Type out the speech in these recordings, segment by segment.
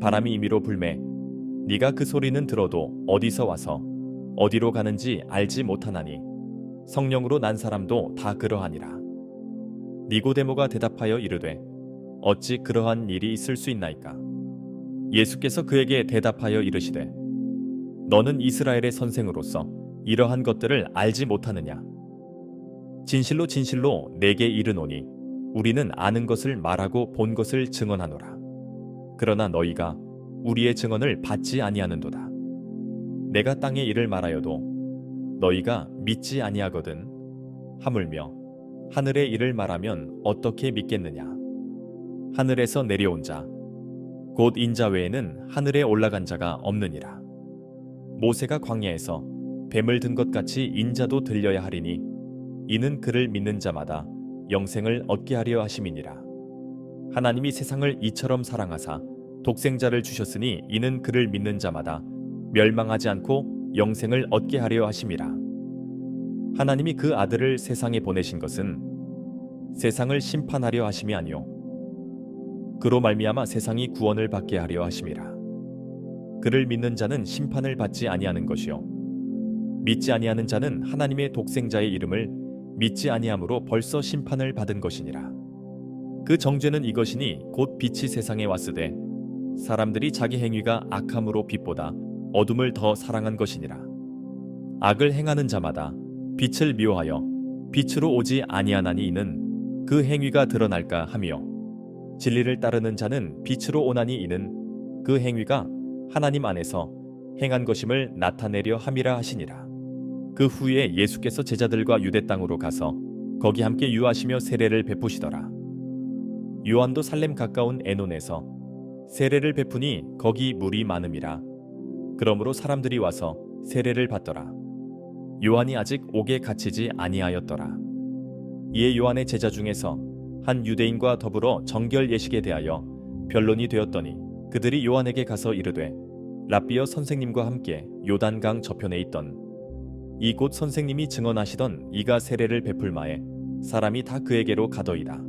바람이 임의로 불매. 네가 그 소리는 들어도 어디서 와서 어디로 가는지 알지 못하나니 성령으로 난 사람도 다 그러하니라. 니고데모가 대답하여 이르되 어찌 그러한 일이 있을 수 있나이까? 예수께서 그에게 대답하여 이르시되 너는 이스라엘의 선생으로서 이러한 것들을 알지 못하느냐? 진실로 진실로 내게 이르노니 우리는 아는 것을 말하고 본 것을 증언하노라 그러나 너희가 우리의 증언을 받지 아니하는도다. 내가 땅의 일을 말하여도 너희가 믿지 아니하거든. 하물며 하늘의 일을 말하면 어떻게 믿겠느냐? 하늘에서 내려온 자, 곧 인자 외에는 하늘에 올라간 자가 없느니라. 모세가 광야에서 뱀을 든 것 같이 인자도 들려야 하리니 이는 그를 믿는 자마다 영생을 얻게 하려 하심이니라. 하나님이 세상을 이처럼 사랑하사 독생자를 주셨으니 이는 그를 믿는 자마다 멸망하지 않고 영생을 얻게 하려 하심이라. 하나님이 그 아들을 세상에 보내신 것은 세상을 심판하려 하심이 아니요 그로 말미암아 세상이 구원을 받게 하려 하심이라. 그를 믿는 자는 심판을 받지 아니하는 것이요 믿지 아니하는 자는 하나님의 독생자의 이름을 믿지 아니함으로 벌써 심판을 받은 것이니라. 그 정죄는 이것이니 곧 빛이 세상에 왔으되 사람들이 자기 행위가 악함으로 빛보다 어둠을 더 사랑한 것이니라. 악을 행하는 자마다 빛을 미워하여 빛으로 오지 아니하나니 이는 그 행위가 드러날까 하며 진리를 따르는 자는 빛으로 오나니 이는 그 행위가 하나님 안에서 행한 것임을 나타내려 함이라 하시니라. 그 후에 예수께서 제자들과 유대 땅으로 가서 거기 함께 유하시며 세례를 베푸시더라. 요한도 살렘 가까운 에논에서 세례를 베푸니 거기 물이 많음이라. 그러므로 사람들이 와서 세례를 받더라. 요한이 아직 옥에 갇히지 아니하였더라. 이에 요한의 제자 중에서 한 유대인과 더불어 정결 예식에 대하여 변론이 되었더니 그들이 요한에게 가서 이르되 랍비어 선생님과 함께 요단강 저편에 있던 이곳 선생님이 증언하시던 이가 세례를 베풀 마에 사람이 다 그에게로 가더이다.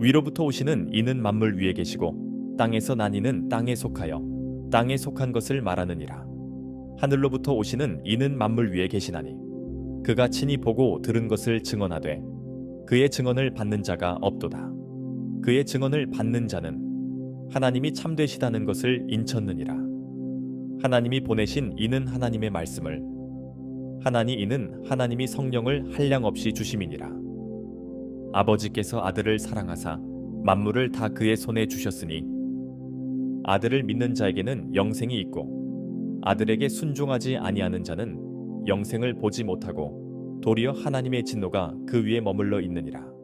위로부터 오시는 이는 만물 위에 계시고 땅에서 난 이는 땅에 속하여 땅에 속한 것을 말하느니라. 하늘로부터 오시는 이는 만물 위에 계시나니 그가 친히 보고 들은 것을 증언하되 그의 증언을 받는 자가 없도다. 그의 증언을 받는 자는 하나님이 참되시다는 것을 인쳤느니라. 하나님이 보내신 이는 하나님의 말씀을 하나니 이는 하나님이 성령을 한량 없이 주심이니라. 아버지께서 아들을 사랑하사 만물을 다 그의 손에 주셨으니 아들을 믿는 자에게는 영생이 있고 아들에게 순종하지 아니하는 자는 영생을 보지 못하고 도리어 하나님의 진노가 그 위에 머물러 있느니라.